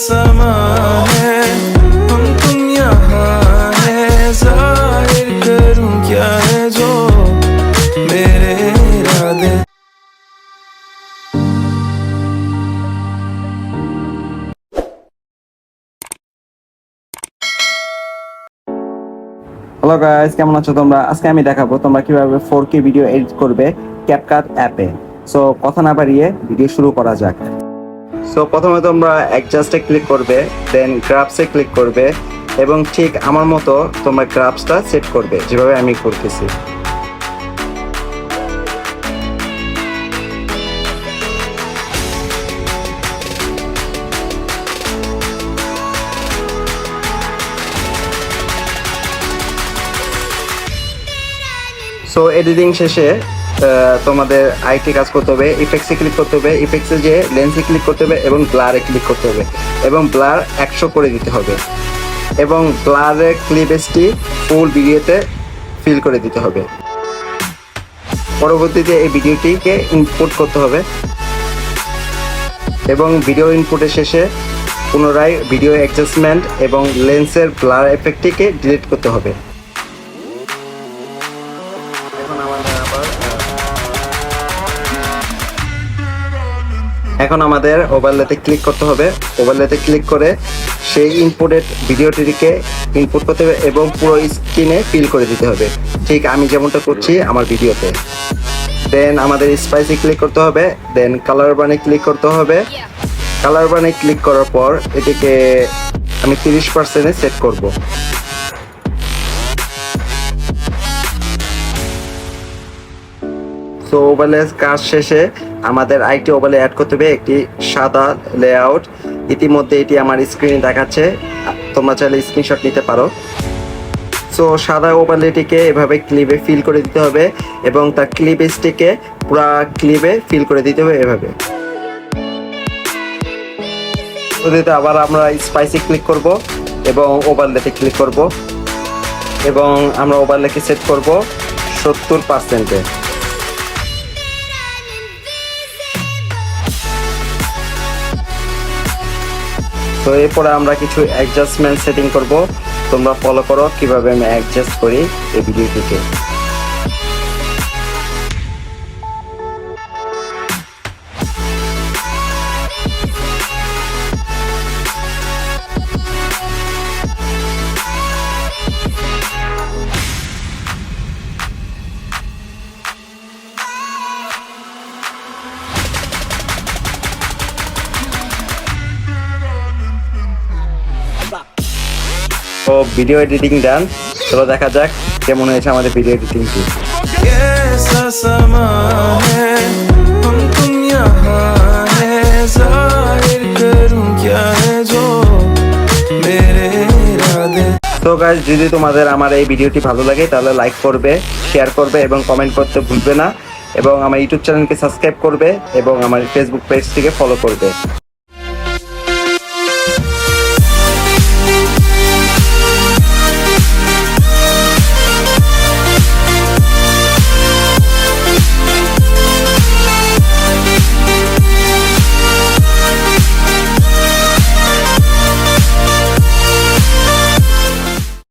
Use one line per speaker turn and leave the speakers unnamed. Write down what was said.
समा है हम तुम यहाँ है जाहिर करूं क्या है जो मेरे इरादे
হ্যালো গাইস কেমন আছো তোমরা আজকে আমি দেখাবো তোমরা কিভাবে ফোর কে ভিডিও এডিট করবে ক্যাপকাট অ্যাপে সো কথা না বাড়িয়ে ভিডিও শুরু করা যাক সো প্রথমে তোমরা অ্যাডজাস্টে ক্লিক করবে দেন গ্রাফসে ক্লিক করবে, এবং ঠিক আমার মতো তোমরা গ্রাফসটা সেট করবে, যেভাবে আমি করতেছি। সো এডিটিং শেষে তোমাদের আইটি কাজ করতে হবে ইফেক্টসে ক্লিক করতে হবে ইফেক্টসে যে লেন্সে ক্লিক করতে হবে এবং ব্লারে ক্লিক করতে হবে এবং ব্লার একশো করে দিতে হবে এবং ব্লারের ক্লিপেসটি ফুল ভিডিওতে ফিল করে দিতে হবে। পরবর্তীতে এই ভিডিওটিকে ইনপুট করতে হবে এবং ভিডিও ইনপুটের শেষে পুনরায় ভিডিও অ্যাডজাস্টমেন্ট এবং লেন্সের ব্লার এফেক্টটিকে ডিলিট করতে হবে। এখন আমাদের ওভারলেতে ক্লিক করতে হবে। ওভারলেতে ক্লিক করে সেই ইনপুটেড ভিডিওটিকে ইনপুট করতে হবে এবং পুরো স্ক্রিনে ফিল করে দিতে হবে। ঠিক আমি যেমনটা করছি আমার ভিডিওতে। দেন আমাদের স্পাইসি ক্লিক করতে হবে দেন কালার বানে ক্লিক করতে হবে। কালার বানে ক্লিক করার পর এটিকে আমি তিরিশ পার্সেন্টে সেট করব। তো ওভারলে কাজ শেষে আমাদের আইটি ওভারলে অ্যাড করতে হবে একটি সাদা লেআউট ইতিমধ্যে এটি আমার স্ক্রিনে দেখাচ্ছে। তোমরা চাইলে স্ক্রিনশট নিতে পারো। সো সাদা ওভারলেটিকে এভাবে ক্লিপে ফিল করে দিতে হবে এবং তার ক্লিপ স্টিকে পুরা ক্লিপে ফিল করে দিতে হবে এভাবে। পদ্ধতিতে আবার আমরা স্পাইসি ক্লিক করব এবং ওভারলেতে ক্লিক করব এবং আমরা ওভারলেকে সেট করব সত্তর পার্সেন্টে তো এরপরে আমরা কিছু অ্যাডজাস্টমেন্ট সেটিং করব। তোমরা ফলো করো, কীভাবে আমি অ্যাডজাস্ট করি এই ভিডিওটিকে ও ভিডিও এডিটিং ডান চলো দেখা যাক কেমন হয়েছে আমাদের ভিডিও এডিটিংটি তো গাইজ যদি তোমাদের আমার এই ভিডিওটি ভালো লাগে তাহলে লাইক করবে শেয়ার করবে এবং কমেন্ট করতে ভুলবে না। এবং আমার ইউটিউব চ্যানেলকে সাবস্ক্রাইব করবে এবং আমার ফেসবুক পেজটিকে ফলো করবে।